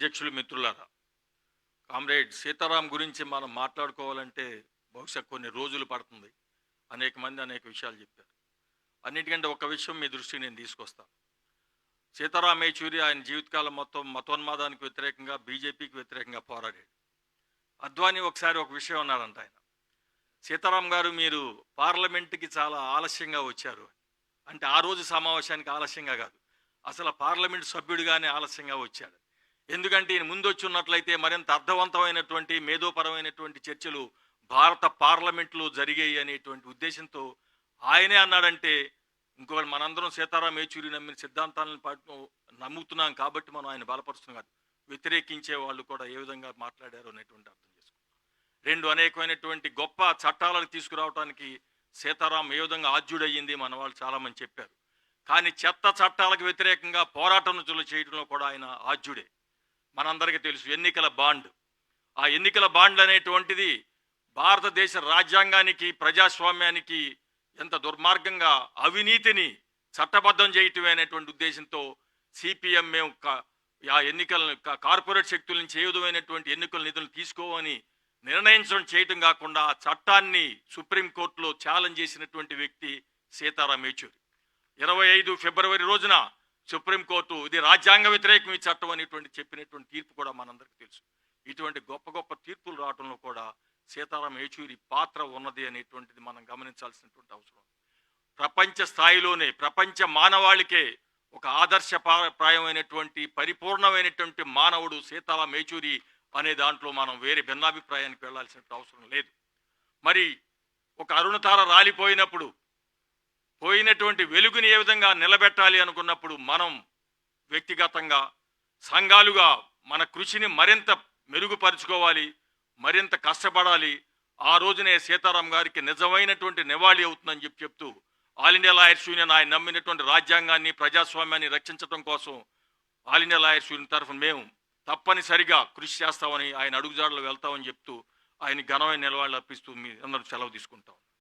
అధ్యక్షులు మిత్రులారా కామ్రేడ్ సీతారాం గురించి మనం మాట్లాడుకోవాలంటే బహుశా కొన్ని రోజులు పడుతుంది. అనేక మంది అనేక విషయాలు చెప్పారు. అన్నిటికంటే ఒక విషయం మీ దృష్టికి నేను తీసుకొస్తాను. సీతారాం యేచూరి ఆయన జీవితకాలం మొత్తం మతోన్మాదానికి వ్యతిరేకంగా బీజేపీకి వ్యతిరేకంగా పోరాడాడు. అద్వానీ ఒకసారి ఒక విషయం అన్నారంట ఆయన. సీతారాం గారు మీరు పార్లమెంట్కి చాలా ఆలస్యంగా వచ్చారు అంటే ఆ రోజు సమావేశానికి ఆలస్యంగా కాదు. అసలు పార్లమెంట్ సభ్యుడిగానే ఆలస్యంగా వచ్చాడు. ఎందుకంటే ఈయన ముందు వచ్చి ఉన్నట్లయితే మరింత అర్థవంతమైనటువంటి మేధోపరమైనటువంటి చర్చలు భారత పార్లమెంట్లో జరిగాయి అనేటువంటి ఉద్దేశంతో ఆయనే అన్నాడంటే ఇంకొకటి మనందరం సీతారాం యేచూరి నమ్మిన సిద్ధాంతాలను పాటు నమ్ముతున్నాం కాబట్టి మనం ఆయన బలపరుస్తున్నాం కాదు. వ్యతిరేకించే వాళ్ళు కూడా ఏ విధంగా మాట్లాడారు అనేటువంటి అర్థం చేసుకున్నాం. రెండు అనేకమైనటువంటి గొప్ప చట్టాలను తీసుకురావడానికి సీతారాం ఏ విధంగా ఆద్యుడయ్యింది మన వాళ్ళు చాలామంది చెప్పారు. కానీ చెత్త చట్టాలకు వ్యతిరేకంగా పోరాటం చేయడంలో కూడా ఆయన ఆద్యుడే మనందరికీ తెలుసు ఎన్నికల బాండ్. ఆ ఎన్నికల బాండ్లు అనేటువంటిది భారతదేశ రాజ్యాంగానికి ప్రజాస్వామ్యానికి ఎంత దుర్మార్గంగా అవినీతిని చట్టబద్ధం చేయటమే అనేటువంటి ఉద్దేశంతో సిపిఎం మేము ఆ ఎన్నికలను కార్పొరేట్ శక్తుల నుంచి ఏ విధమైనటువంటి ఎన్నికల నిధులు తీసుకోవని నిర్ణయించడం చేయటం కాకుండా ఆ చట్టాన్ని సుప్రీంకోర్టులో ఛాలెంజ్ చేసినటువంటి వ్యక్తి సీతారాం యేచూరి. ఇరవై ఐదు ఫిబ్రవరి రోజున సుప్రీంకోర్టు ఇది రాజ్యాంగ వ్యతిరేకం ఈ చట్టం అనేటువంటి చెప్పినటువంటి తీర్పు కూడా మనందరికీ తెలుసు. ఇటువంటి గొప్ప గొప్ప తీర్పులు రావడంలో కూడా సీతారాం యేచూరి పాత్ర ఉన్నది అనేటువంటిది మనం గమనించాల్సినటువంటి అవసరం. ప్రపంచ స్థాయిలోనే ప్రపంచ మానవాళికే ఒక ఆదర్శ ప్రాయమైనటువంటి పరిపూర్ణమైనటువంటి మానవుడు సీతారాం యేచూరి అనే దాంట్లో మనం వేరే భిన్నాభిప్రాయానికి వెళ్ళాల్సిన అవసరం లేదు. మరి ఒక అరుణతార రాలిపోయినప్పుడు పోయినటువంటి వెలుగుని ఏ విధంగా నిలబెట్టాలి అనుకున్నప్పుడు మనం వ్యక్తిగతంగా సంఘాలుగా మన కృషిని మరింత మెరుగుపరుచుకోవాలి మరింత కష్టపడాలి. ఆ రోజునే సీతారాం గారికి నిజమైనటువంటి నివాళి అవుతుందని చెప్పి చెప్తూ ఆల్ ఇండియా లాయర్స్ యూనియన్ ఆయన నమ్మినటువంటి రాజ్యాంగాన్ని ప్రజాస్వామ్యాన్ని రక్షించడం కోసం ఆల్ ఇండియా లాయర్స్ యూనియన్ తరఫున మేము తప్పనిసరిగా కృషి చేస్తామని ఆయన అడుగుజాడలు వెళ్తామని చెప్తూ ఆయన ఘనమైన నిలవాళ్ళు అర్పిస్తూ మీ అందరూ సెలవు తీసుకుంటాం.